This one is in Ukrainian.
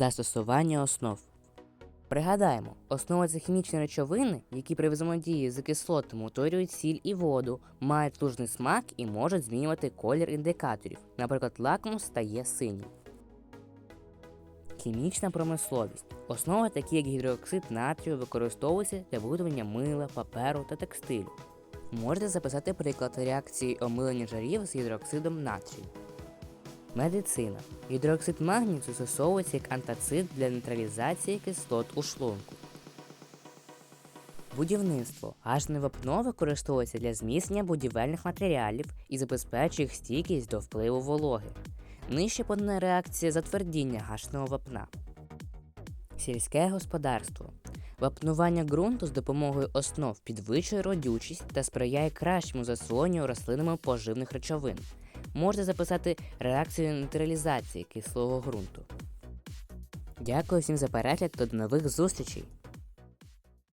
Застосування основ. Пригадаємо, основа це хімічні речовини, які при взаємодії з кислотами утворюють сіль і воду, мають лужний смак і можуть змінювати колір індикаторів. Наприклад, лакмус стає синім. Хімічна промисловість. Основи, такі як гідроксид натрію, використовуються для виготовлення мила, паперу та текстилю. Можете записати приклад реакції омилення жарів з гідроксидом натрію. Медицина. Гідроксид магнію застосовується як антацид для нейтралізації кислот у шлунку. Будівництво. Гашне вапно використовується для зміцнення будівельних матеріалів і забезпечує їх стійкість до впливу вологи. Нижче подана реакція затвердіння гашного вапна. Сільське господарство. Вапнування ґрунту з допомогою основ підвищує родючість та сприяє кращому засвоєнню рослинами поживних речовин. Можете записати реакцію нейтралізації кислого ґрунту. Дякую всім за перегляд та до нових зустрічей!